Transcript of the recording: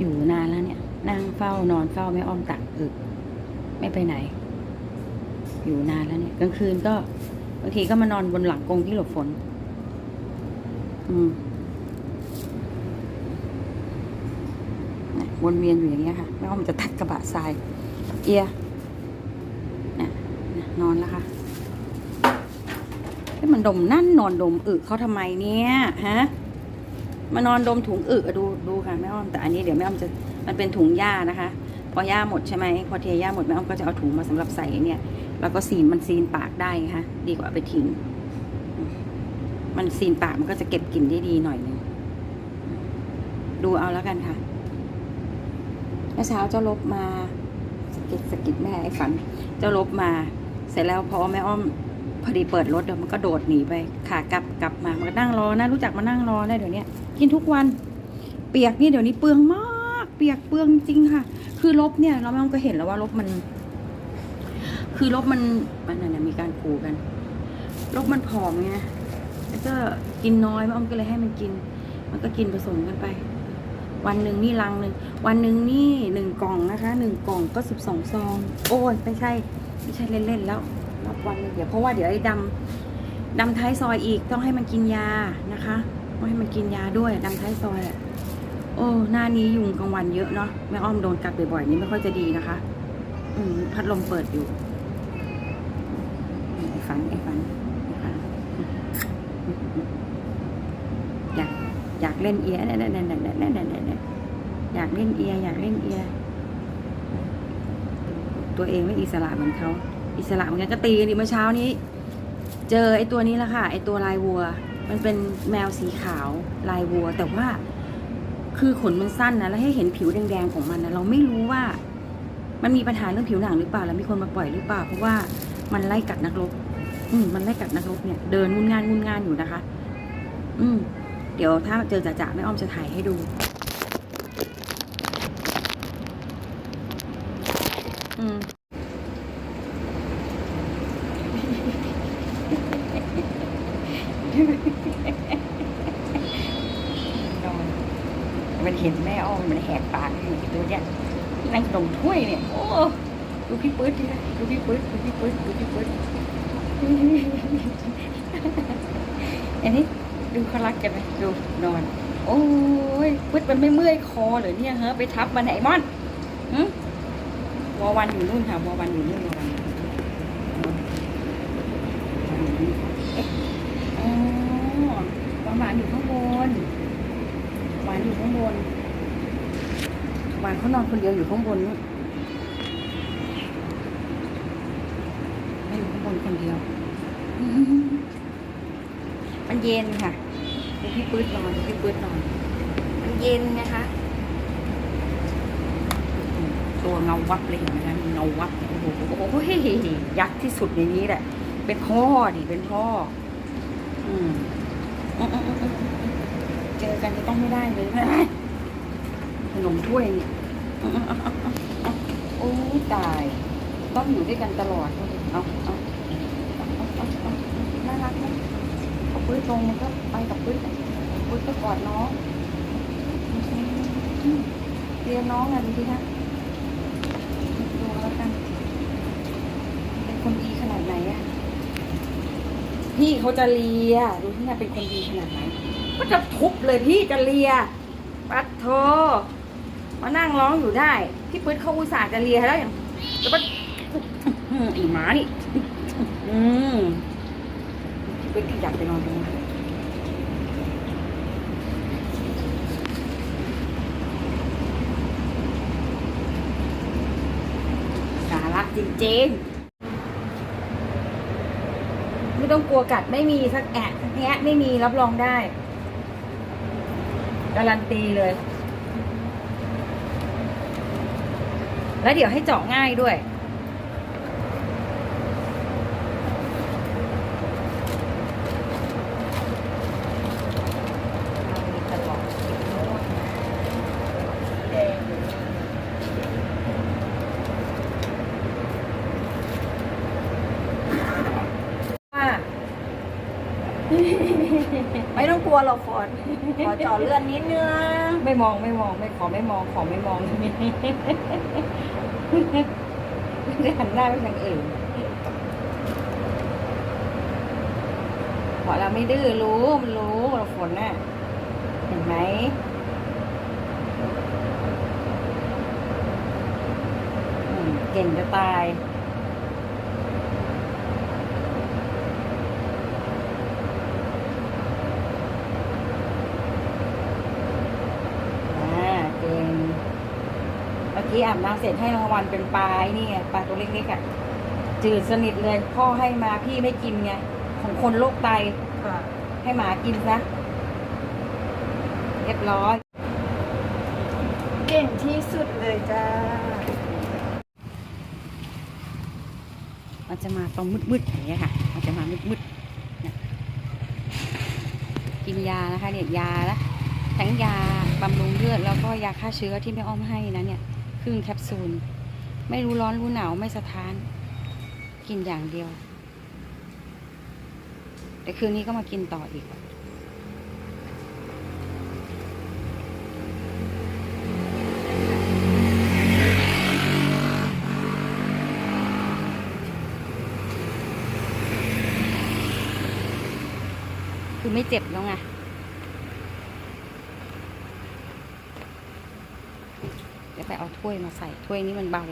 อยู่นานแล้วเนี่ย นั่งเฝ้านอนเฝ้าไม่อ้อมตักอึไม่ไปไหน อยู่นานแล้วเนี่ยกลางคืนก็บางทีก็มานอนบนหลังกรงที่หลบฝน อืมเนี่ยวนเวียนอยู่อย่างเงี้ยค่ะไม่อ้อมจะตัดกระบะทราย เอียนี่นอนแล้วค่ะมันดมนั่นนอนดมอึเขาทำไมเนี่ยฮะ มานอนดมถุงอึอะดูดูค่ะแม่อ้อมแต่อันนี้เดี๋ยวแม่อ้อมจะมันเป็นถุงหญ้านะคะ พอหญ้าหมดใช่ไหมพอเทหญ้าหมดแม่อ้อมก็จะเอาถุงมาสำหรับใส่เนี่ยแล้วก็ซีนมันซีนปากได้ไงคะดีกว่าเอาไปทิ้งมันซีนปากมันก็จะเก็บกลิ่นได้ดีหน่อยหนึงดูเอาแล้วกันค่ะเมื่อเช้าเจ้าลบมาสกิดสกิดแม่ไอ้ฝัน เจ้าลบมา เสร็จแล้วพอแม่อ้อม พอดีเปิดรถเดี๋ยวมันก็โดดหนีไปขากลับกลับมามันก็นั่งรอนะรู้จักมานั่งรอได้เดี๋ยวนี้กินทุกวัน เปียกนี่เดี๋ยวนี้เปลืองมาก เปียกเปลืองจริงค่ะ คือลบเนี่ยเราไม่ต้องก็เห็นแล้วว่าลบมัน คือลบมันมันนั่นนะมีการขู่กัน ลบมันผอมไงแล้วก็กินน้อยแม่อ้อมก็เลยให้มันกิน มันก็กินผสมกันไป วันหนึ่งนี่ลังหนึ่งวันหนึ่งนี่หนึ่งกล่องนะคะหนึ่งกล่องก็สิบสองซอง โอ้ยไม่ใช่ ไม่ใช่เล่นๆแล้ว รับวันเดี๋ยวเพราะว่าเดี๋ยวไอ้ดำดำท้ายซอยอีกต้องให้มันกินยานะคะต้องให้มันกินยาด้วยดำท้ายซอยอะโอ้หน้านี้ยุงกลางวันเยอะเนาะแม่อ้อมโดนกัดบ่อยๆนี่ไม่ค่อยจะดีนะคะ อืมพัดลมเปิดอยู่ไอ้ฝันไอ้ฝันอยากอยากเล่นเอียเนี่ยเนี่ยเนี่ยเนี่ยเนี่ยเนี่ยเนี่ยอยากเล่นเอียอยากเล่นเอีย ตัวเองไม่อิสระเหมือนเขา อิสระเหมือนกันก็ตีกันดิเมื่อเช้านี้ เจอไอ้ตัวนี้ละค่ะ ไอ้ตัวลายวัว มันเป็นแมวสีขาวลายวัว แต่ว่าคือขนมันสั้นนะแล้วให้เห็นผิวแดงๆของมันนะเราไม่รู้ว่ามันมีปัญหาเรื่องผิวหนังหรือเปล่าแล้วมีคนมาปล่อยหรือเปล่า เพราะว่ามันไล่กัดนักรบอืมมันไล่กัดนักรบเนี่ยเดินงุนงานงุนงานอยู่นะคะ อืมเดี๋ยวถ้าเจอจ่าๆแม่อ้อมจะถ่ายให้ดูอืม นอนมันเห็นแม่อ้อมมันแหกปากอยู่ตัวเนี้ยนั่งขนมถ้วยเนี่ย โอ้ดูพี่ปื๊ดดิดูพี่ปื๊ดดูพี่ปื๊ดดูพี่ปื๊ดอันนี้ดูเขารักกันไหมดูนอน โอ้ยปื๊ดมันไม่เมื่อยคอเหรอเนี่ยเฮะไปทับมันไหนมอนหึวอวันอยู่นู่นค่ะวอวันอยู่นู่นวอวันอยู่นู่นวอวันอยู่นู่นเอ๊ะอ๋อ หวานอยู่ข้างบน หวานอยู่ข้างบน หวานเขานอนคนเดียวอยู่ข้างบนนู่นไม่อยู่ข้างบนคนเดียว มันเย็นค่ะพี่ปื๊ดนอนพี่ปื๊ดนอน มันเย็นนะคะ ตัวเงาวับเลยเห็นไหมคะเงาวับโอ้โหโอ้โหยักษ์ที่สุดในนี้แหละ เป็นพ่อดิเป็นพ่อ อืมอืมอืมอืมเจอ กันจะต้องไม่ได้เลยขนมถ้วยเนี่ยโอ้ยตาย ต้องอยู่ด้วยกันตลอด เอาเอาเอาน่ารักไหมปื้ดลงมันก็ไปกับปื้ดปื้ดก็กอดน้องเรียนน้องอะดูสิคะดูแล้วกัน เป็นคนดีขนาดไหนอะพี่เขาจะเลียดูที่เนี่ยเป็นคนดีขนาดไหน ก็จะทุบเลยพี่จะเลีย ปัดโทมานั่งร้องอยู่ได้ พี่ปื๊ดเขาอุตส่าห์จะเลียแล้วอย่างแต่ว่าอื้ออีหมานี่ อืมพี่ปื๊ดขยับไปนอนตรงนั้นสาระจริงๆไม่ต้องกลัวกัดไม่มีสักแอะสักแอะไม่มีรับรองได้ การันตีเลย แล้วเดี๋ยวให้เจาะง่ายด้วย ว่า ไม่ต้องกลัวหรอกขอขอเจาะเลือดนิดนึงไม่มองไม่มองไม่ขอไม่มองขอไม่มองได้หันหน้าไปทางอื่นขอเราไม่ดื้อรู้มันรู้เราฝนน่ะเห็นไหมอืมเก่งจะตาย อ่าเก่ง เมื่อกี้อาบน้ำเสร็จให้รางวัลเป็นปลาไอ้นี่ไงปลาตัวเล็กๆอะจืดสนิทเลยพ่อให้มาพี่ไม่กินไงของคนโรคไตค่ะให้หมากินซะเรียบร้อย เก่งที่สุดเลยจ้า มันจะมาตรงมืดๆอย่างเงี้ยค่ะ มันจะมามืดๆเนี่ยกินยานะคะเนี่ยยาละทั้งยาบำรุงเลือดแล้วก็ยาฆ่าเชื้อที่แม่อ้อมให้นะเนี่ย ครึ่งแคปซูล ไม่รู้ร้อนรู้หนาวไม่สะท้าน กินอย่างเดียว แต่คืนนี้ก็มากินต่ออีกคือไม่เจ็บแล้วไง เดี๋ยวไปเอา ถ้วยมาใส่ถ้วยนี้มันเบา